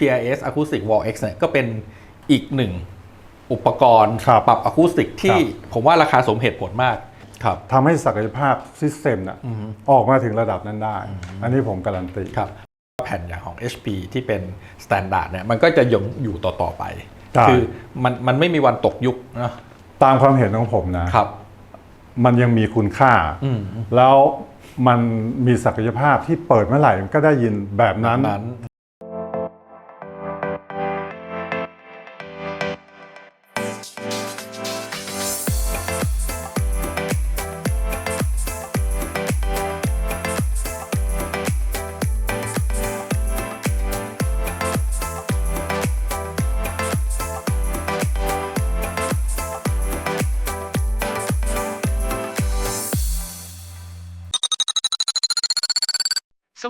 PIS Acoustic Wall X เนี่ยก็เป็นอีกหนึ่งอุปกรณ์ครับปรับอะคูสติกที่ครับผมว่าราคาสมเหตุผลมากครับทำให้ศักยภาพซิสเต็มน่ะออกมาถึงระดับนั้นได้ อันนี้ผมการันตีครับแผ่นอย่างของ HP ที่เป็นสแตนดาร์ดเนี่ยมันก็จะยังอยู่ต่อ ๆ ไปใช่คือมันมันไม่มีวันตกยุคนะตามความเห็นของผมนะครับ มันยังมีคุณค่าอืมแล้วมันมีศักยภาพที่เปิดเมื่อไหร่มันก็ได้ยินแบบนั้น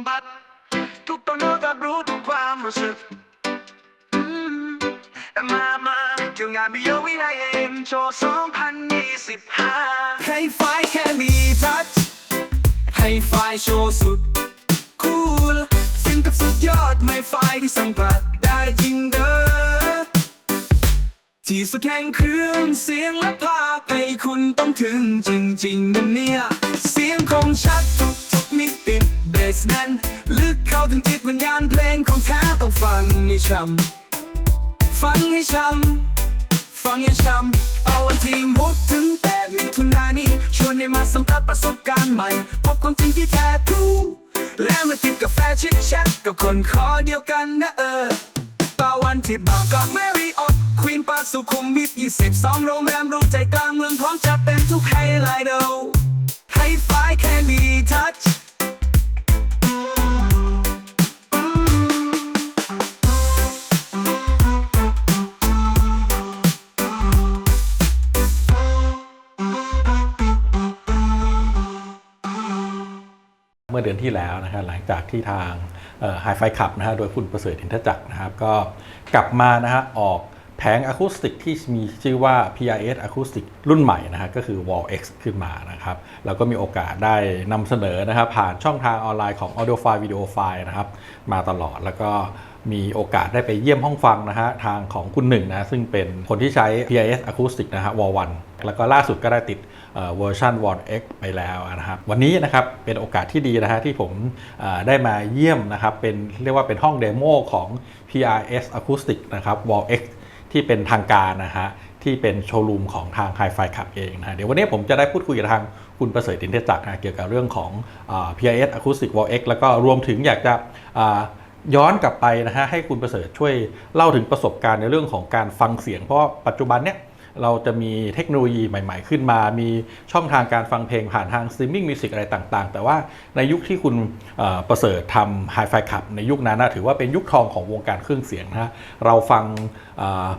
มผัสทุกตัวโน้ตรับรู้ทุกความรู้สึกมามาเที่ยวงานมิโยวิไลเอ็มโชว์2025ให้ไฟแค่มีทัชให้ไฟโชว์สุด คูลฟินกับสุดยอดไม่ไฟที่สัมผัสได้จริงเด้อที่สุดแห่งเครื่องเสียงและภาพให้คุณต้องถึงจริงๆนะเนี่ย เสียงคงชัดทุกทุกๆมิติ เบสแน่นลึกเข้าถึงจิตวิญญาณเพลงของแท้ต้องฟังให้ช้ำฟังให้ช้ำฟังให้ช้ำเอาวันที่มุดถึงแต่มิถุนายนนี้ชวนให้มาสัมผัสประสบการณ์ใหม่ พบความจริงที่แท้ทรูและมาติดกาแฟชิดแชทกับคนคอเดียวกันนะเออตาวันที่บางกอกแมรี่ออตควีนปาสุขุมวิท22โรงแรมรูใจกลางเมืองพร้อมจัดเต็มทุกไฮไลท์เดาให้ไฟแค่มีทัช มื่อเดือนที่แล้วนะครับหลังจากที่ทางไฮไฟขับนะฮะโดยคุณประเสริฐอินทจักรนะครับก็กลับมานะฮะออกแผงอะคูสติกที่มีชื่อว่า PRS Acoustic รุ่นใหม่นะฮะก็คือ Wall X ขึ้นมานะครับแล้วก็มีโอกาสได้นำเสนอนะครับผ่านช่องทางออนไลน์ของ Audio File Video File นะครับมาตลอดแล้วก็มีโอกาสได้ไปเยี่ยมห้องฟังนะฮะทางของคุณหนึ่งนะซึ่งเป็นคนที่ใช้ PIS Acoustic นะฮะ Wall 1แล้วก็ล่าสุดก็ได้ติด เวอร์ชัน Wall X ไปแล้วนะครับวันนี้นะครับเป็นโอกาสที่ดีนะฮะที่ผมได้มาเยี่ยมนะครับเป็นเรียกว่าเป็นห้องเดโมของ PRS Acoustic นะครับ Wall X ที่เป็นทางการนะฮะที่เป็นโชว์รูมของทาง Hi-Fi Club เองนะฮะเดี๋ยววันนี้ผมจะได้พูดคุยกับทางคุณประเสริฐอินเทจักรนะเกี่ยวกับเรื่องของเอ่อ PRS Acoustic Wall X แล้วก็รวมถึงอยากจะย้อนกลับไปนะฮะให้คุณประเสริฐช่วยเล่าถึงประสบการณ์ในเรื่องของการฟังเสียง เพราะปัจจุบันเนี่ย เราจะมีเทคโนโลยีใหม่ ๆ ขึ้นมา มีช่องทางการฟังเพลงผ่านทางสตรีมมิ่งมิวสิกอะไรต่างๆ แต่ว่าในยุคที่คุณประเสริฐทำไฮไฟขับในยุคนั้นนะถือว่าเป็นยุคทองของวงการเครื่องเสียงนะฮะเราฟัง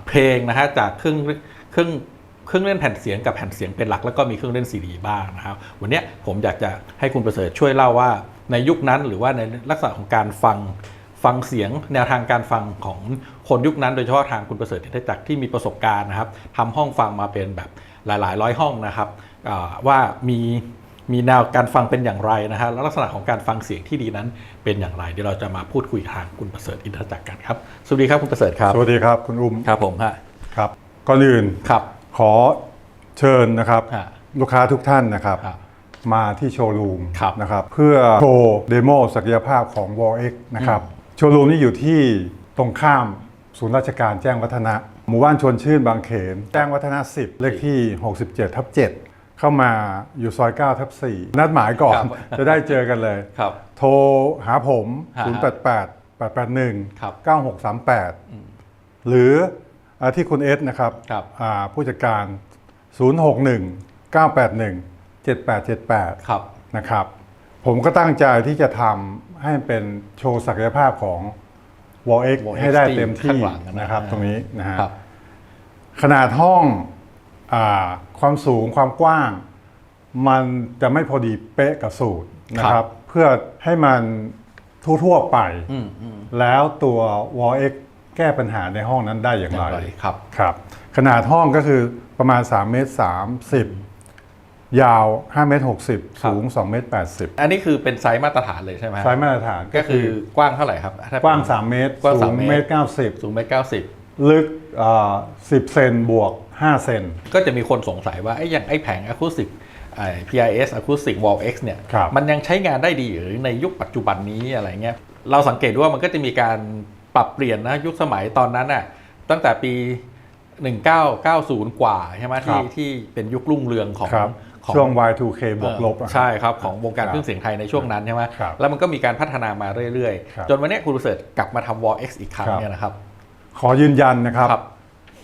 เพลงนะฮะจากเครื่องเครื่องเครื่องเล่นแผ่นเสียงกับแผ่นเสียงเป็นหลักแล้วก็มีเครื่องเล่นซีดีบ้างนะครับ วันนี้ผมอยากจะให้คุณประเสริฐช่วยเล่าว่าในยุคนั้นหรือว่าในลักษณะของการฟัง ฟังเสียงแนวทางการฟังของคนยุคนั้น โดยเฉพาะทางคุณประเสริฐเทจักรที่มีประสบการณ์นะครับทำห้องฟังมาเป็นแบบหลาย ๆ ร้อยห้องนะครับอ่าว่ามีมีแนวการฟังเป็นอย่างไรนะฮะแล้วลักษณะของการฟังเสียงที่ดีนั้นเป็นอย่างไรเดี๋ยวเราจะมาพูดคุยทางคุณประเสริฐอินทจักรกันครับสวัสดีครับคุณประเสริฐครับสวัสดีครับคุณอุ้มครับผมฮะครับก่อนอื่นครับขอเชิญนะครับฮะลูกค้าทุกท่านนะครับครับมาที่โชว์รูมครับนะครับเพื่อโชว์เดโมศักยภาพของ w a l X นะครับ โชว์รูมนี้อยู่ที่ตรงข้ามศูนย์ราชการแจ้งวัฒนะ หมู่บ้านชวนชื่นบางเขน แจ้งวัฒนะ 10 เลขที่ 67ทับ7เข้ามาอยู่ซอย9ทับ4นัดหมายก่อนครับจะได้เจอกันเลย ครับโทรหาผม ฮะ088 881 ครับ9638 หรืออาที่คุณเอสนะครับครับ อ่าผู้จัดการ 061 981 7878 ครับ นะครับผมก็ตั้งใจที่จะทำ ให้เป็นโชว์ศักยภาพของ w a l X Wall X ให้ได้เต็มที่ข้างหลังนะนะครับ ตรงนี้นะฮะครับขนาดห้องอาความสูงความกว้าง มันจะไม่พอดีเป๊ะกับสูตรนะคครัรับบเพื่อให้มันทั่วๆไปอืมอืมแล้วตัว w a l X แก้ปัญหาในห้องนั้นได้อย่างไรครับครับ ขนาดห้องก็คือประมาณ3เมตร30 ยาว5เมตร60ครับสูง2เมตร80 อันนี้คือเป็นไซส์มาตรฐานเลยใช่ไหมไซส์มาตรฐานก็คือกว้างเท่าไหร่ครับถ้เป็นกว้าง 3 เมตรกว้างสูสางมเมเมตตรรเก้าสิบสูงเมตรเก้าสิบลึกเอ่อ10 เซนบวก 5 เซน ก็จะมีคนสงสัยว่าไอ้อย่างไอ้แผงอะคูสติกไอ้ PIS Acoustic Wall X เนี่ยครับมันยังใช้งานได้ดีหรือในยุคปัจจุบันนี้อะไรเงี้ย เราสังเกตดูว่ามันก็จะมีการปรับเปลี่ยนนะยุคสมัยตอนนั้นน่ะตั้งแต่ปี 1990 กว่าใช่ไหมครัที่บที่เป็นยุครุ่งเรืองของครับของ ช่วง Y2K บวกลบอะใช่ครับ ของวงการครับเครื่องเสียงไทยในช่วงนั้นใช่ไหมครับแล้วมันก็มีการพัฒนามาเรื่อยครับๆจนวันเนี้ยคุณประเสริฐกลับมาทำ Wall X อีกครั้งครับเนี่ยนะครับ ขอยืนยันนะครับครับ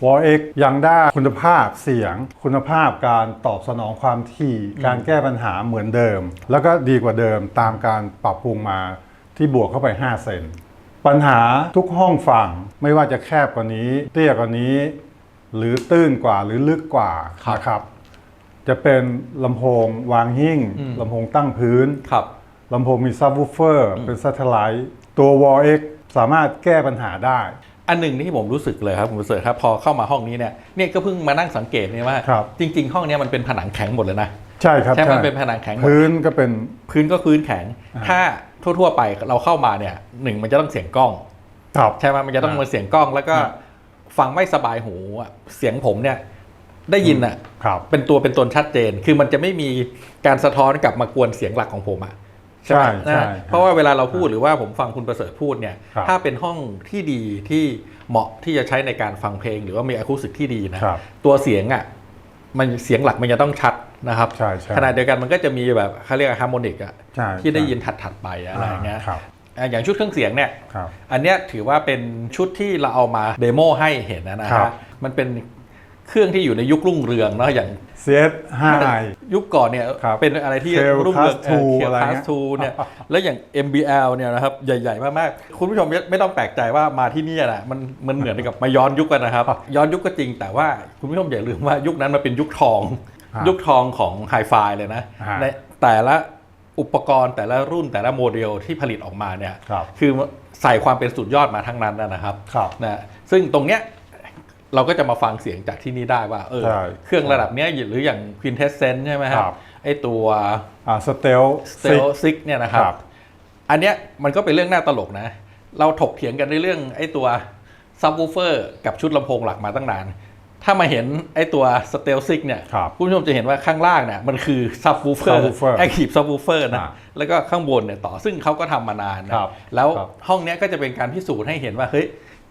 วอ X ยังได้คุณภาพเสียง คุณภาพการตอบสนองความถี่การแก้ปัญหาเหมือนเดิม แล้วก็ดีกว่าเดิมตามการปรับปรุงมาที่บวกเข้าไป 5 เซนปัญหาทุกห้องฟังไม่ว่าจะแคบกว่านี้ เตี้ยกว่านี้ หรือตื้นกว่าหรือลึกกว่าครับนะครับ จะเป็นลำโพงวางหิ้งอืมลำโพงตั้งพื้นครับลำโพงมีซับวูฟเฟอร์เป็นซัตเทไลท์ตัว Wall X สามารถแก้ปัญหาได้ อันหนึ่งที่ผมรู้สึกเลยครับคุณประเสริฐครับพอเข้ามาห้องนี้เนี่ยเนี่ยก็เพิ่งมานั่งสังเกตเนี่ยว่าครับจริง ๆ ห้องเนี้ยมันเป็นผนังแข็งหมดเลยนะใช่ครับใช่ไหมมันเป็นผนังแข็งหมดพื้นก็เป็นพื้นก็พื้นแข็ง ถ้าทั่ว ๆ ไปเราเข้ามาเนี่ยหนึ่งมันจะต้องเสียงกล้องครับใช่ไหมมันจะต้องอ่ามาเสียงกล้องแล้วก็อ่าฟังไม่สบายหูอะเสียงผมเนี่ย ได้ยินอะครับเป็นตัวเป็นตนชัดเจน คือมันจะไม่มีการสะท้อนกลับมากวนเสียงหลักของผมอะใช่ไหมใช่นะเพราะว่าเวลาเราพูดหรือว่าผมฟังคุณประเสริฐพูดเนี่ยครับถ้าเป็นห้องที่ดีที่เหมาะที่จะใช้ในการฟังเพลง หรือว่ามีอะคูสติกที่ดีนะครับตัวเสียงอะมันเสียงหลักมันจะต้องชัดนะครับใช่ใช่ขณะเดียวกันมันก็จะมีแบบเขาเรียกฮาร์โมนิกอะใช่ที่ได้ใช่ยินถัดๆไปอะไรอย่างเงี้ยครับอะอย่างชุดเครื่องเสียงเนี่ยครับอันเนี้ยถือว่าเป็นชุดที่เราเอามาเดโมให้เห็นนะนะครัฮะบมันเป็น เครื่องที่อยู่ในยุครุ่งเรืองเนาะอย่าง CS 5i ยุคก่อนเนี่ยครับเป็นอะไรที่ Kel รุ่งเรือง Class 2เคียอะไรคลาเงี้สยทูเนี่ยแล้วอย่าง MBL เนี่ยนะครับใหญ่ ๆ มากๆ คุณผู้ชมไม่ไม่ต้องแปลกใจว่ามาที่เนี่ยนะมันมันเหมือนกับมาย้อนยุคกันนะครับ ย้อนยุคก็จริงแต่ว่าคุณผู้ชมอย่าลืมว่ายุคนั้นมันเป็นยุคทองครับยุคทองของไฮไฟเลยนะฮะในแต่ละอุปกรณ์แต่ละรุ่นแต่ละโมเดลที่ผลิตออกมาเนี่ยครับคือใส่ความเป็นสุดยอดมาทั้งนั้นนะครับครับนะซึ่งตรงเนี้ย เราก็จะมาฟังเสียงจากที่นี่ได้ว่าเออใช่ เครื่องระดับเนี้ยหรืออย่าง Quintessence ใช่ไหมคครัรับบไอตัว อ่าสเตล s t e l s i x เนี่ยนะครับ ครับอันเนี้ยมันก็เป็นเรื่องน่าตลกนะ เราถกเถียงกันในเรื่องไอ้ตัว subwoofer กับชุดลำโพงหลักมาตั้งนาน ถ้ามาเห็นไอ้ตัว s t e l s i x เนี่ยครับคุณผู้ชมจะเห็นว่าข้างล่างเนี่ยมันคือ subwoofer subwoofer active subwoofer นะ อ่าแล้วก็ข้างบนเนี่ยต่อซึ่งเขาก็ทำมานานนะครับแล้วครับห้องเนี้ยก็จะเป็นการพิสูจน์ให้เห็นว่าเฮ้ย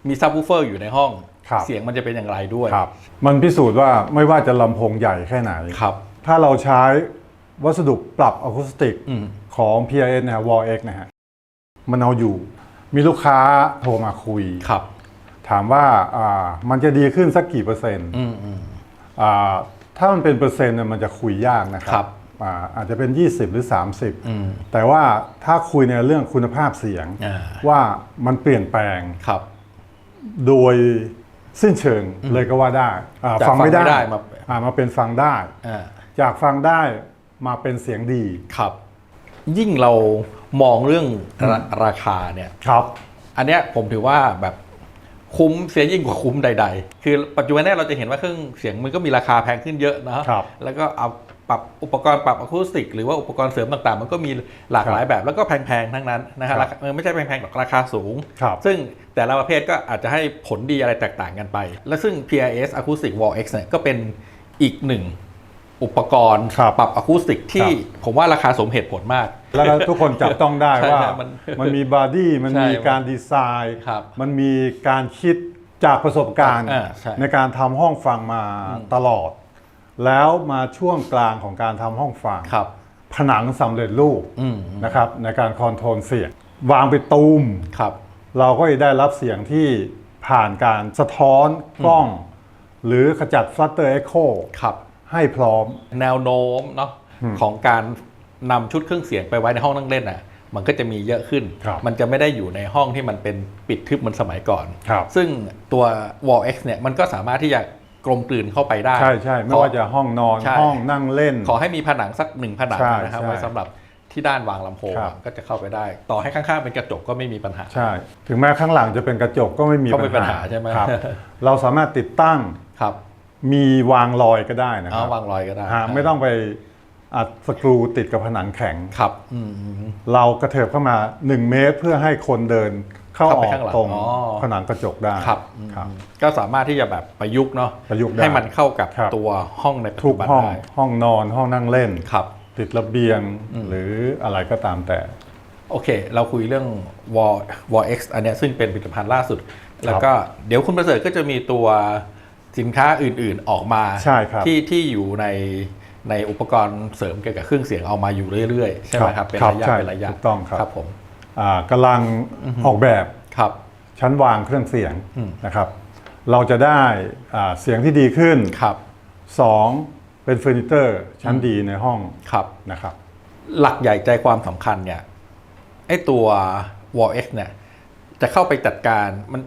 มี subwoofer อยู่ในห้อง ครับ เสียงมันจะเป็นอย่างไรด้วย ครับ มันพิสูจน์ว่าไม่ว่าจะลำโพงใหญ่แค่ไหน ครับ ถ้าเราใช้วัสดุปรับอะคูสติกอืม ของ PIN นะ Wall X นะฮะ มันเอาอยู่ มีลูกค้าโทรมาคุย ครับ ถามว่าอ่ามันจะดีขึ้นสักกี่เปอร์เซ็นต์อืมอืม อ่าถ้ามันเป็นเปอร์เซ็นต์เนี่ยมันจะคุยยากนะคครัรับอ่าอาจจะเป็น 20 หรือ30อืมแต่ว่าถ้าคุยในเรื่องคุณภาพเสียง อ่า ว่ามันเปลี่ยนแปลง ครับ โดยสิ้นเชิงเลยก็ว่าได้อ่าจากฟังไม่ได้ฟังไม่ได้มาอ่ามาเป็นฟังได้อ่าจากฟังได้มาเป็นเสียงดีครับ ยิ่งเรามองเรื่องราราคาเนี่ยครับ อันเนี้ยผมถือว่าแบบคุ้มเสียยิ่งกว่าคุ้มใด ๆ คือปัจจุบันเนี้เราจะเห็นว่าเครื่องเสียงมันก็มีราคาแพงขึ้นเยอะนะครับแล้วก็เอาป รับอุปกรณ์ปรับอะคูสติก หรือว่าอุปกรณ์เสริมต่างๆ มันก็มีหลากหลายแบบแล้วก็แพงๆ ทั้งนั้นนะฮะครับราคาเออไม่ใช่แพงๆหรอกราคาสูงครับซึ่งแต่ละประเภทก็อาจจะให้ผลดีอะไรแตกต่างกันไป และซึ่ง PIS Acoustic Wall X เนี่ยก็เป็นอีกหนึ่งอุปกรณ์ครับปรับอะคูสติกที่ครับผมว่าราคาสมเหตุผลมาก แล้วก็ทุกคนจับต้องได้ใช่ว่าครับมันมันมีบอดี้มันใช่มีการดีไซน์ครับมันมีการคิดจากประสบการณ์อ่าใช่ในการทำห้องฟังมาตลอด แล้วมาช่วงกลางของการทำห้องฟังครับ ผนังสำเร็จรูปอืมนะครับในการคอนโทรลเสียง วางไปตูม ครับ เราก็จะได้รับเสียงที่ผ่านการสะท้อนกล้อง หรือขจัดฟลัตเตอร์เอ็กโคครับ ให้พร้อม แนวโน้มเนาะของการนำชุดเครื่องเสียงไปไว้ในห้องนั่งเล่นอะ มันก็จะมีเยอะขึ้น ครับ มันจะไม่ได้อยู่ในห้องที่มันเป็นปิดทึบเหมือนสมัยก่อน ครับ ซึ่งตัว Wall X เนี่ยมันก็สามารถที่จะ กลมกลืนเข้าไปได้ใช่ใช่ไม่ว่าจะห้องนอนใช่ ห้องนั่งเล่น ขอให้มีผนังสักหนึ่งผนังใช่นะครับใช่ไว้สำหรับที่ด้านวางลำโพงครับอะก็จะเข้าไปได้ ต่อให้ข้างๆเป็นกระจกก็ไม่มีปัญหา ใช่ ถึงแม้ข้างหลังจะเป็นกระจกก็ไม่มีก็ไม่มีปัญหาใช่ไหม ครับ เราสามารถติดตั้งครับมีวางรอยก็ได้นะคเอารับวางรอยก็ได้ฮะไม่ต้องไปอัดสกรูติดกับผนังแข็ง ครับอืมอืมเรากระเถิบเข้ามา 1 เมตรเพื่อให้คนเดิน เข้าเข้าอไปอกข้างหลังตรงอ๋อผนังกระจกได้ครับครับอืมก็สามารถที่จะแบบประยุกต์เนาะประยุกต์ได้ให้มันเข้ากับครับตัวห้องในปัจทุจุกบันห้องได้ห้องนอนห้องนั่งเล่นครับติดระเบียงหรืออะไรก็ตามแต่ โอเค เราคุยเรื่อง Wall Wall X อันเนี้ยซึ่งเป็นผลิตภัณฑ์ล่าสุด แล้วก็เดี๋ยวคุณประเสริฐก็จะมีตัวสินค้าอื่นๆออกมาใช่ครับที่ที่อยู่ในในอุปกรณ์เสริมเกี่ยวกับเครื่องเสียงเอามาอยู่เรื่อยๆ ใช่ไหมครับ เป็นครับระยะใช่เป็นระยะถูกต้องครับครับผมอ่า กำลังออกแบบครับชั้นวางเครื่องเสียงอืมนะครับ เราจะได้อ่าเสียงที่ดีขึ้นครับ2เป็นเฟอร์นิเจอร์ชั้นดีในห้องครับนะครับ หลักใหญ่ใจความสำคัญเนี่ยไอ้ตัว Wall X เนี่ยจะเข้าไปจัดการมัน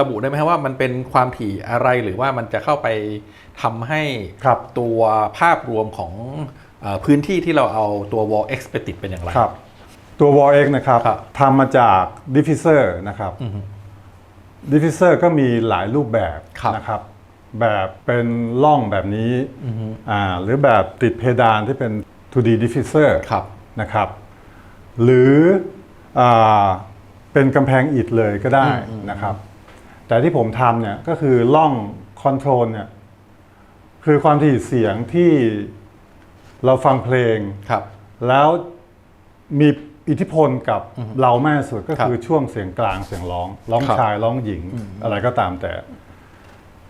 ระบุได้ไหมครับว่ามันเป็นความถี่อะไรหรือว่ามันจะเข้าไปทำให้ครับตัวภาพรวมของเออพื้นที่ที่เราเอาตัว Wall X ไปติดเป็นอย่างไรครับ ตัว Wall X นะครับครับ ทำมาจาก Diffuser นะครับอือฮึ Diffuser ก็มีหลายรูปแบบครับ นะครับ แบบเป็นล่องแบบนี้อือฮึอ่าหรือแบบติดเพดานที่เป็น 2D Diffuser ครับ นะครับ หรืออาเป็นกำแพงอิฐเลยก็ได้นะครับ แต่ที่ผมทำเนี่ยก็คือล่องคอนโทรลเนี่ยคือความถี่เสียงที่เราฟังเพลง ครับ แล้วมี อิทธิพลกับเรามากที่สุดก็ครับคือช่วงเสียงกลางเสียงร้องร้องครับชายร้องหญิงอะไรก็ตามแต่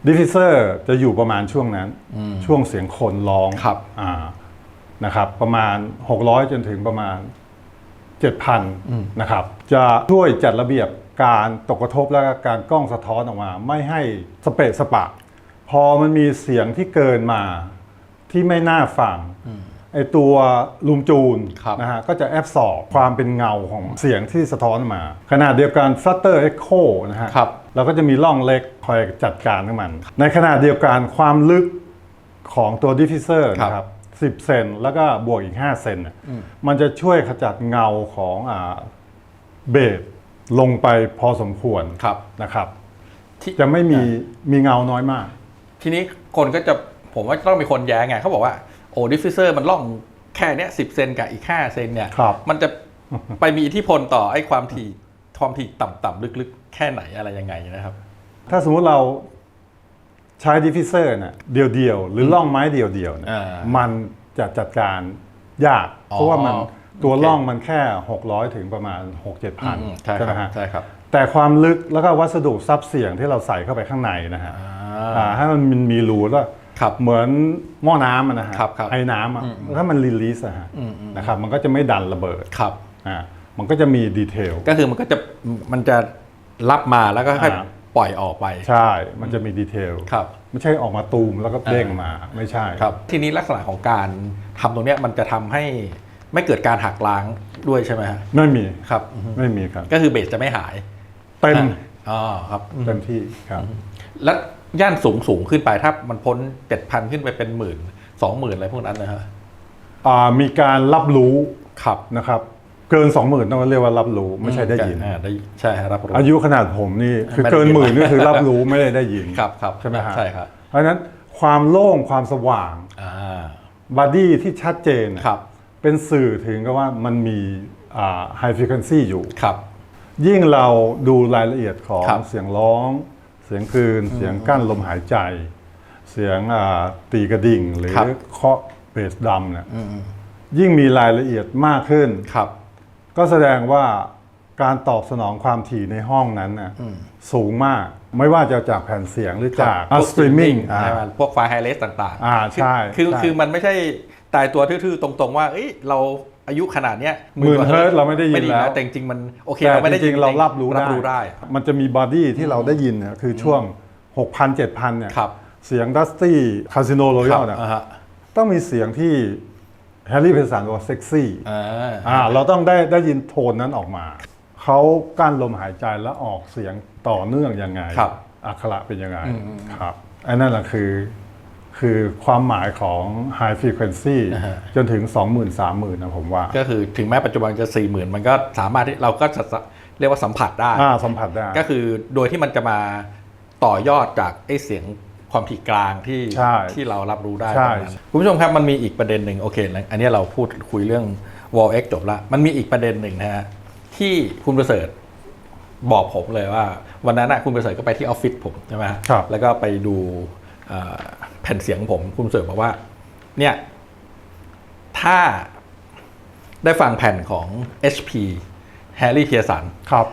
ดิฟิเซอร์จะอยู่ประมาณช่วงนั้น ช่วงเสียงคนร้องครับอ่านะครับ ประมาณ 600 จนถึงประมาณ 7,000นะครับ จะช่วยจัดระเบียบการตกกระทบและการกล้องสะท้อนออกมา ไม่ให้สเปะสปะ พอมันมีเสียงที่เกินมาที่ไม่น่าฟัง ไอตัวลุมจูนครับนะฮะก็จะแอบสอบความเป็นเงาของเสียงที่สะท้อนออกมา ขณะเดียวกัน Flutter Echo นะฮะครับเราก็จะมีร่องเล็กคอยจัดการของมัน ในขณะเดียวกันความลึกของตัวดิฟ u เซอร์ครับนะครับ10เซนแล้วก็บวกอีก 5 เซนน่ะมันจะช่วยขจัดเงาของอ่าเบสลงไปพอสมควรครับนะครับที่จะไม่มีมีเงาน้อยมาก ทีนี้คนก็จะผมว่าต้องมีคนแย้งไงเขาบอกว่า โอ้ดิฟฟิเซอร์มันล่องแค่เนี้ยสิเซนกับอีก 5 เซนเนี่ย ครับ มันจะไปมีอิทธิพลต่อไอ้ความถี่ความถี่ต่ำๆลึกๆ แค่ไหนอะไรยังไงนะครับ ถ้าสมมุติเราใช้ดิฟ u เซอร์น่ะเดียวๆ หรือล่องไม้เดียวๆเนี่ยอ่ามันจะจัดการยาก อ๋อเพราะว่ามันตัวโอเค ล่องมันแค่ 600 ถึงประมาณ 6-7พันอืมใช่คใช่ไหมรับฮะใช่ครับแต่ความลึกแล้วก็วัสดุซับเสียงที่เราใส่เข้าไปข้างในนะฮะอ่าอ่าให้มันมีรูแล้ว ครับเหมือนหม้อน้ำอะนะฮะครับครับไอ้น้ำอะถ้ามันรีลีสอะฮะนะครับมันก็จะไม่ดันระเบิดครับ อ่ามันก็จะมีดีเทล ก็คือมันก็จะมันจะรับมาแล้วก็ค่อยอ่า ปล่อยออกไปใช่ มันจะมีดีเทลครับ ไม่ใช่ออกมาตูมแล้วก็เด้งมา ไม่ใช่ ครับ ทีนี้ลักษณะของการทำตรงเนี้ยมันจะทำให้ไม่เกิดการหักล้างด้วยใช่ไหมฮะไม่มี ครับอือฮึไม่มีครับ ก็คือเบสจะไม่หายเต็ม อ๋อครับ เต็มที่ครับ แล้ว ย่านสูงสูงขึ้นไปถ้ามันพ้นเจ็ดพันขึ้นไปเป็นหมื่นสองหมื่นอะไรพวกนั้นนะฮะอ่ามีการรับรู้ครับนะครับ เกิน20,000ต้องเรียกว่ารับรู้ไม่ใช่ได้ยินอ่าได้ใช่ครับรับรู้อายุขนาดผมนี่คือไม่ได้เกินยินหมื่นนี่คือรับรู้ไม่ได้ได้ยินครับครับใช่ไหมฮะใช่ครับเพราะฉะนั้นความโล่งความสว่างอ่าบอดี้ที่ชัดเจนน่ะครับเป็นสื่อถึงกับว่ามันมีไฮฟ r ี q u e n c y อยู่ครับยิ่งเราดูรายละเอียดของครับเสียงร้อง เสียงคลืนเสียงกั้นลมหายใจ เสียงอ่าตีกระดิ่งหรือครับเคาะเบสดำเนี่ยยิ่งมีรายละเอียดมากขึ้นครับก็แสดงว่าการตอบสนองความถี่ในห้องนั้นน่ะสูงมากไม่ว่าจะจากแผ่นเสียงหรือจากพวกสตรีมมิ่งใช่ไหมพวกไฟล์ไฮเลสต่างๆอ่าใช่คือใช่คือมันไม่ใช่ ตายตัวทื่อๆตรงๆว่าเอ้ยเราอายุขนาดเนี้ยหมื่นเฮิร์ตซ์เราไม่ได้ยินแล้วแต่จริงๆมันโอเคแต่เราไม่ได้จริงๆเรารับรู้รับรู้ได้ มันจะมีบอดี้ที่เราได้ยินเนี่ยคือช่วง 6,000 7,000เนี่ยครับเสียงดัสตี้คาสิโนโรคยัรับลเนี่ยอ่าฮะต้องมีเสียงที่แฮร์รี่เพสันว่าเซ็กซี่อ่าอ่าเราต้องได้ได้ยินโทนนั้นออกมา เขากั้นลมหายใจแล้วออกเสียงต่อเนื่องยังไงครับอักขระเป็นยังไงครับอันนั้นแหละคือ คือความหมายของ High Frequency จนถึง 20,000 30,000นะผมว่า ก็คือถึงแม้ปัจจุบันจะสี่หมื่นมันก็สามารถที่เราก็จะเรียกว่าสัมผัสได้อ่าสัมผัสได้ ก็คือโดยที่มันจะมาต่อยอดจากไอ้เสียงความถี่กลางที่ใช่ที่เรารับรู้ได้ใช่ตรงนั้นคุณผู้ชมครับมันมีอีกประเด็นหนึ่งโอเค อันนี้เราพูดคุยเรื่อง Wall X จบละมันมีอีกประเด็นหนึ่งนะฮะที่คุณประเสริฐบอกผมเลยว่า วันนั้นนะคุณประเสริฐก็ไปที่ออฟฟิศผมใช่ไหมฮะครับแล้วก็ไปดูเอ่อ แผ่นเสียงผมคุณประเสริฐบอกว่า เนี่ย ถ้าได้ฟังแผ่นของ HP Harry Pearson ครับ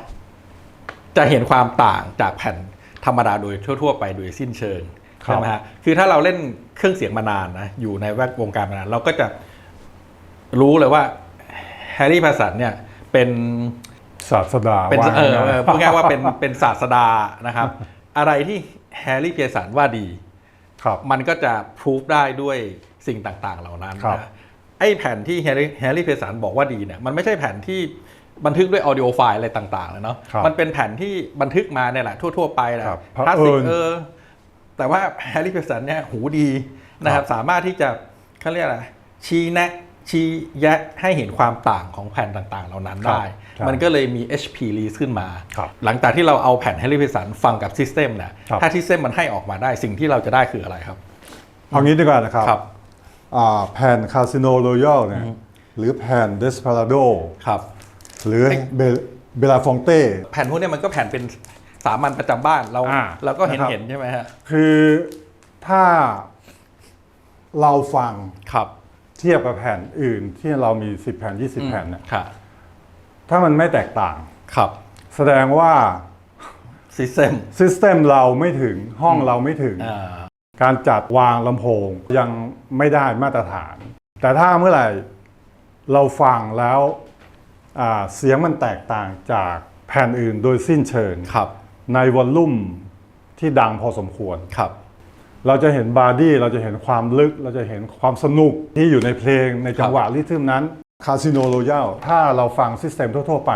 จะเห็นความต่างจากแผ่นธรรมดาโดยทั่ว ๆ ไปโดยสิ้นเชิงครับใช่ไหมฮะคือถ้าเราเล่นเครื่องเสียงมานานนะอยู่ในแวดวงการมานาน เราก็จะรู้เลยว่าแฮร์รี่พาสันเนี่ยเป็นศาสดาเป็นว่าเอองั้นเออพูดง่ายๆว่าเป็นเป็นศาสดานะครับ อะไรที่แฮร์รี่เพียสันว่าดีครับ มันก็จะพิสูจได้ด้วยสิ่งต่างๆ เหล่านั้นครับนะไอ้แผ่นที่แฮร์รี่แฮร์รี่เพสันบอกว่าดีเนี่ยมันไม่ใช่แผ่นที่บันทึกด้วยออดิโอไฟล์อะไรต่างๆเลยเนาะครับมันเป็นแผ่นที่บันทึกมาเนี่ยแหละทั่ว ๆ ไปแหละครับคลาสสิกเผอิญเออแต่ว่าแฮร์รี่เพสันเนี่ยหูดีนะครับสามารถที่จะเขาเรียกอะไรชี้แนะ ชี้แยะให้เห็นความต่างของแผ่นต่างๆ เหล่านั้นครับได้ครับมันก็เลยมี HP release ขึ้นมาครับหลังจากที่เราเอาแผ่นแฮร์รี่เพสันฟังกับซิสเต็มเนี่ยครับถ้าซิสเต็มมันให้ออกมาได้สิ่งที่เราจะได้คืออะไรครับ เอางี้ดีกว่านะครับครับอ่าแผ่นคาสิโนโรยัลเนี่ยหรือแผ่นเดสพาราโดครับหรือเบเบลาฟองเต้แผ่นพวกเนี้ยมันก็แผ่นเป็นสามัญประจำบ้านเราอ่าเราก็เห็นนะครับเห็นใช่ไหมฮะคือถ้าเราฟังครับเทียบกับแผ่นอื่นที่เรามี 10 แผ่น 20 แผ่นเนี่ยครับถ้ามันไม่แตกต่าง ครับ แสดงว่าซิสเต็มซิสเต็มเราไม่ถึงห้องเราไม่ถึง อ่าการจัดวางลำโพงยังไม่ได้มาตรฐาน แต่ถ้าเมื่อไหร่เราฟังแล้วอ่าเสียงมันแตกต่างจากแผ่นอื่นโดยสิ้นเชิงครับ ในวอลลุ่มที่ดังพอสมควร ครับ เราจะเห็นบาร์ดี้เราจะเห็นความลึก เราจะเห็นความสนุกที่อยู่ในเพลงในจังหวะริทึมนั้นคาสิโนโรยัลถ้าเราฟังซิสเต็มทั่ว ๆ ไป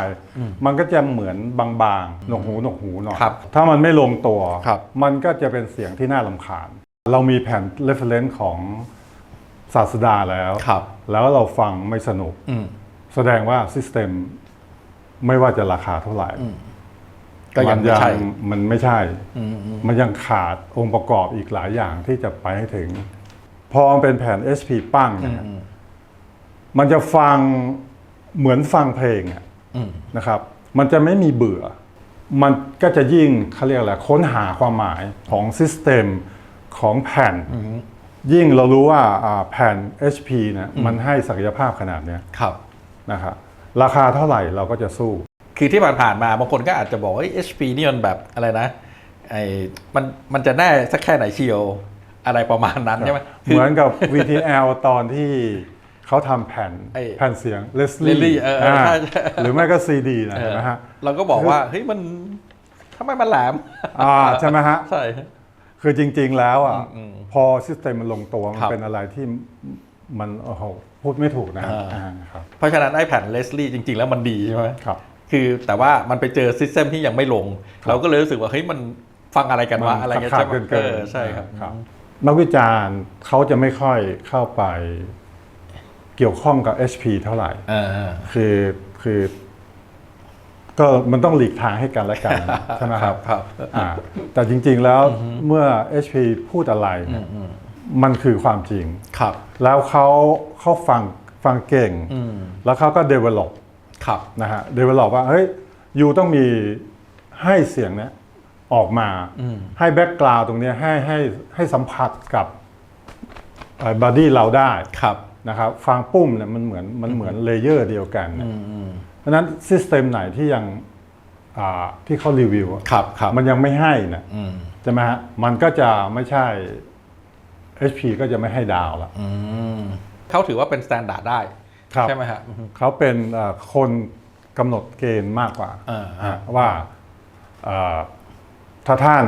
มันก็จะเหมือนบางๆ หนวกหูหนวกหูหน่อยครับถ้ามันไม่ลงตัวครับมันก็จะเป็นเสียงที่น่าลำคาญ เรามีแผ่น reference ของศาสดาแล้วครับแล้วเราฟังไม่สนุกอืมแสดงว่าซิสเต็มไม่ว่าจะราคาเท่าไหร่ ก็ยังมัไม่ใช่มันไม่ใช่อืมอืมมันยังขาดองค์ประกอบอีกหลายอย่างที่จะไปให้ถึง พอมันเป็นแผ่น SP ปั้งเนี่ยมันจะฟังเหมือนฟังเพลงอะอืมนะครับ มันจะไม่มีเบื่อ มันก็จะยิ่งเขาเรียกอะไรค้นหาความหมายของซิสเต็มของแผ่น ยิ่งเรารู้ว่าอ่าแผ่น HP เนี่ยมันให้ศักยภาพขนาดเนี้ยครับนะครับราคาเท่าไหร่เราก็จะสู้ คือที่ผ่านๆมาบางคนก็อาจจะบอกว่าเอ้ย HP นี่มันแบบอะไรนะไอ้มันมันจะแน่สักแค่ไหนเชียวอะไรประมาณนั้นใช่ไหมคืเหมือนกับ VTL ตอนที่เขาทำแผ่นไอ้แผ่นเสียง Leslie Leslie เออเออใช่ใช่หรือไม่ก็ CD นะเออเห็นไหมฮะเราก็บอกว่าเฮ้ยมันทำไมมันแหลมอ่าใช่ไหมฮะใช่คือจริงๆแล้วอะอืมพอซิสเต็มมันลงตัวมันครับเป็นอะไรที่มันโอ้โหพูดไม่ถูกนะฮะอ่าอ่าครับเพราะฉะนั้นไอ้แผ่นเลสลี่จริง ๆ แล้วมันดีใช่ไหมครับ คือแต่ว่ามันไปเจอซิสเต็มที่ยังไม่ลง เราก็เลยรู้สึกว่าเฮ้ยมันฟังอะไรกันวะอะไรเงี้ยขาใช่ดไหมเกินเอเกินอใช่ครับครับนักวิจารณ์เขาจะไม่ค่อยเข้าไปเกี่ยวข้องกับ HP เท่าไหร่เออเออคือคือก็มันต้องหลีกทางให้กันและกันใช่ไหมคครัรับบครับอ่าแต่จริง ๆแล้วเมื่อ HP พูดอะไรเนี่ยมันคือความจริงครับ แล้วเขาเขาฟังฟังเก่งอืมแล้วเขาก็ develop ครับนะฮะ develop ว่าเฮ้ยยูต้องมีให้เสียงเนี้ยออกมาอืมให้แบ็กกราวด์ตรงเนี้ยให้ให้ให้สัมผัสกับบอดี้เราได้ครับนะครับฟังปุ้มเนี่ยมันเหมือนมันเหมือนเลเยอร์เดียวกันเนี่ยอืมอืมเพราะฉะนั้นซิสเต็มไหนที่ยังอ่าที่เขารีวิวอะครับครับมันยังไม่ให้นะอืมใช่ไหมฮะมันก็จะไม่ใช่ HP ก็จะไม่ให้ดาวละอืมเขาถือว่าเป็นสแตนดาร์ดได้ครับ ใช่ไหมฮะอืมเขาเป็นเอ่อคนกำหนดเกณฑ์มากกว่าอ่าฮะว่าเอ่อถ้าท่าน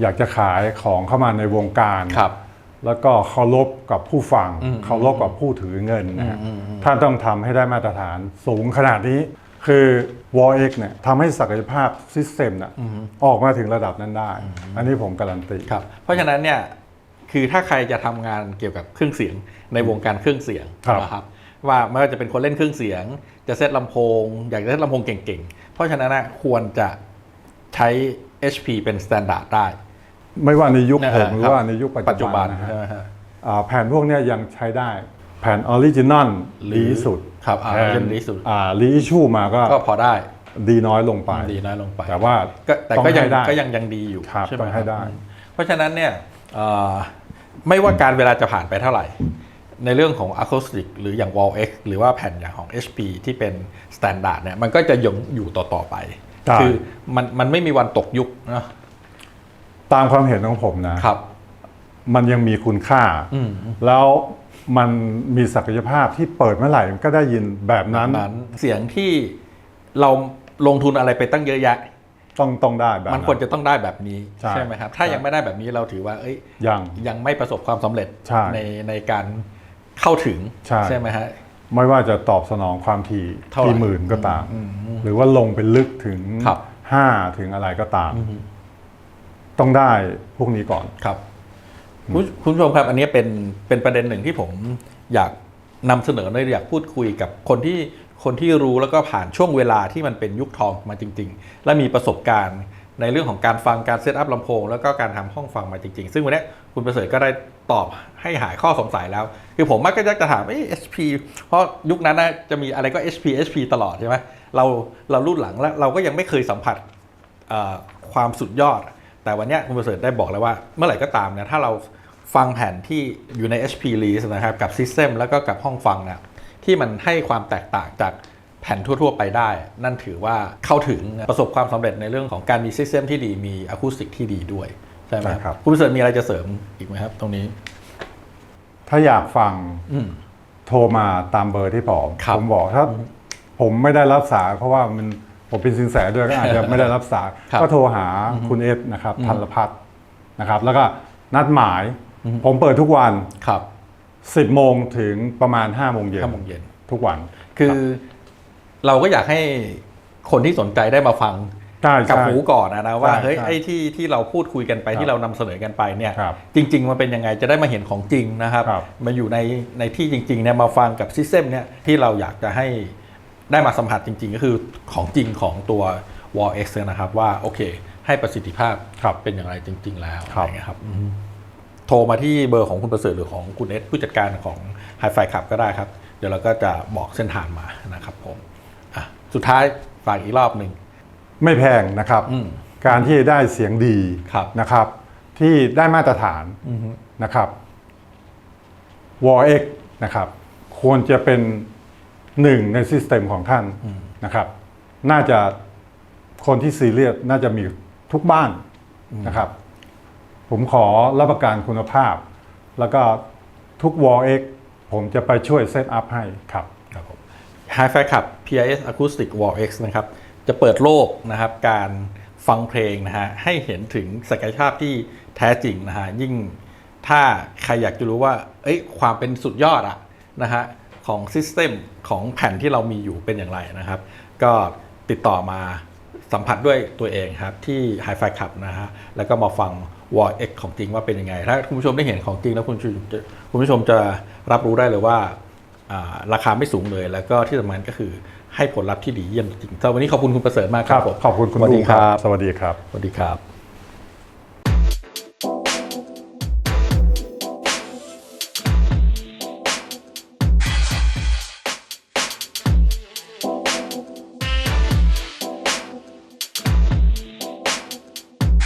อยากจะขายของเข้ามาในวงการครับ แล้วก็เคารพกับผู้ฟังอืมเคารพกับผู้ถือเงินนะฮะอืมอืมท่านต้องทำให้ได้มาตรฐานสูงขนาดนี้คือ w a l x เนี่ยทำให้ศักยภาพซิสเต็มน่ะออกมาถึงระดับนั้นได้ อันนี้ผมการันตีครับเพราะฉะนั้นเนี่ยคือถ้าใครจะทำงานเกี่ยวกับเครื่องเสียงในวงการเครื่องเสียงครับนะครับ ว่าไม่ว่าจะเป็นคนเล่นเครื่องเสียง จะเซตลำโพง อยากจะเซตลำโพงเก่งๆ เพราะฉะนั้นนะควรจะใช้ HP เป็นสแตนดาร์ดได้ ไม่ว่าในยุคนะผฮะมหรืครัอบว่าในยุคปัจปัจจุจุบับันนนะฮะใช่ไหมฮะอ่าแผ่นพวกเนี้ยยังใช้ได้ แผ่นออริจินอลหรือดีที่สุดครับอ่าแผ่น original ดีที่สุดอ่ารีอิชูมาก็ก็พอได้ดีน้อยลงไปดีน้อยลงไป แต่ว่าก็แต่ต้องก็ยังให้ได้ก็ยังยังดีอยู่ครับใช่ไหมต้องให้ได้อืมเพราะฉะนั้นเนี่ยเอ่อไม่ว่าการเวลาจะผ่านไปเท่าไหร่ ในเรื่องของอะคูสติกหรืออย่าง Wall X หรือว่าแผ่นอย่างของ HP ที่เป็นสแตนดาร์ดเนี่ยมันก็จะยังอยู่ต่อ ๆ ไปใช่คือมันมันไม่มีวันตกยุคเนอะตามความเห็นของผมนะครับ มันยังมีคุณค่าอืมแล้วมันมีศักยภาพที่เปิดเมื่อไหร่มันก็ได้ยินแบบนั้นนั้นเสียงที่เราลงทุนอะไรไปตั้งเยอะแยะต้องต้องได้แบบมันควรจะต้องได้แบบนี้ใช่ไหมครับ ถ้าใช่ยังไม่ได้แบบนี้เราถือว่าเอ้ยยังยังไม่ประสบความสำเร็จใช่ในในการ เข้าถึงใช่ ไหมฮะ ไม่ว่าจะตอบสนองความถี่เท่าไหร่กี่หมื่นก็ตามอืมอืมหรือว่าลงไปลึกถึงครับ ห้าถึงอะไรก็ตาม ต้องได้พวกนี้ก่อน ครับคุณคุณผู้ชมครับ อันนี้เป็นเป็นประเด็นหนึ่งที่ผมอยากนำเสนอเลยอยากพูดคุยกับคนที่คนที่รู้แล้วก็ผ่านช่วงเวลาที่มันเป็นยุคทองมาจริง ๆ และมีประสบการณ์ในเรื่องของการฟังการเซตอัพลำโพง แล้วก็การทำห้องฟังมาจริง ๆ ซึ่งวันนี้ คุณประเสริฐก็ได้ตอบให้หายข้อสงสัยแล้ว คือผมมักจะถามเอ้ HP เพราะยุคนั้นนะจะมีอะไรก็ HP HP ตลอดใช่ไหมเราเรารุ่นหลังแล้วเราก็ยังไม่เคยสัมผัสความสุดยอด แต่วันเนี้ยคุณประเสริฐได้บอกแล้วว่า เมื่อไหร่ก็ตามเนี่ยถ้าเราฟังแผ่นที่อยู่ใน HP Release นะครับกับ System แล้วก็กับห้องฟังเนี่ยที่มันให้ความแตกต่างจากแผ่นทั่ว ๆ ไปได้ นั่นถือว่าเข้าถึงประสบความสำเร็จในเรื่องของการมี System ที่ดีมีอะคูสติกที่ดีด้วย ใช่ไหมใช่ครับคุณประเสริฐมีอะไรจะเสริมอีกไหมครับ ตรงนี้ ถ้าอยากฟังอืมโทรมาตามเบอร์ที่ผมครับผมบอกถ้าผมไม่ได้รับสายเพราะว่ามันผมเป็นสินแสด้วยก็อาจจะไม่ได้รับสายครับก็โทรหาคุณเอฟนะครับธันพัฒน์นะครับ แล้วก็นัดหมาย ผมเปิดทุกวันครับ10โมงถึงประมาณ5โมงเย็นห้าโมงเย็นทุกวัน คือเราก็อยากให้คนที่สนใจได้มาฟังใช่ กับใช่หูก่อนนะนะว่าใช่เฮ้ยใช่ไอ้ที่ที่เราพูดคุยกันไปครับที่เรานำเสนอกันไปเนี่ยครับจริง ๆ มันเป็นยังไงจะได้มาเห็นของจริงนะครับครับ มาอยู่ในในที่จริงๆเนี่ยมาฟังกับซิสเต็มเนี่ยที่เราอยากจะให้ได้มาสัมผัสจริง ๆ ก็คือของจริงของตัว Wall X นะครับว่าโอเค ให้ประสิทธิภาพครับเป็นอย่างไรจริง ๆ แล้วครับอะไรเงี้ยครับอืมโทรมาที่เบอร์ของคุณประเสริฐหรือของคุณเอสผู้จัดการของ h i ไฟขับก็ได้ครับ เดี๋ยวเราก็จะบอกเส้นทางมานะครับผมอะสุดท้ายฝากอีกรอบหนึ่ง ไม่แพงนะครับอืมการที่ได้เสียงดีครับนะครับ ที่ได้มาตรฐานนะครับ w a r X นะครับ ควรจะเป็นหนึ่งในซิสเต็มของท่านนะครับ น่าจะคนที่ซีเรียสน่าจะมีทุกบ้านนะครับ ผมขอรับประกันคุณภาพ แล้วก็ทุก w a r X ผมจะไปช่วยเซตอัพให้ครับครับผม Hi Fi Club PIS Acoustic Wall X นะครับ จะเปิดโลกนะครับ การฟังเพลงนะฮะให้เห็นถึงศักยภาพที่แท้จริงนะฮะยิ่งถ้าใครอยากจะรู้ว่า เอ้ยความเป็นสุดยอดอะนะฮะของซิสเต็มของแผ่นที่เรามีอยู่เป็นอย่างไรนะครับ ก็ติดต่อมาสัมผัสด้วยตัวเองครับ ที่ Hi Fi Club นะฮะแล้วก็มาฟัง Wall X ของจริงว่าเป็นยังไง ถ้าคุณผู้ชมได้เห็นของจริงแล้วคุณผู้ชมจะคุณผู้ชมจะรับรู้ได้เลยว่าอ่า ราคาไม่สูงเลยแล้วก็ที่สำคัญก็คือ ให้ผลลัพธ์ที่ดีเยี่ยมจริงๆสำหรับวันนี้ขอบคุณคุณประเสริฐมากคครัรับบผม ขอบคุณคุณสวัสดีลุงครับ สวัสดีครับ สวัสดีครับ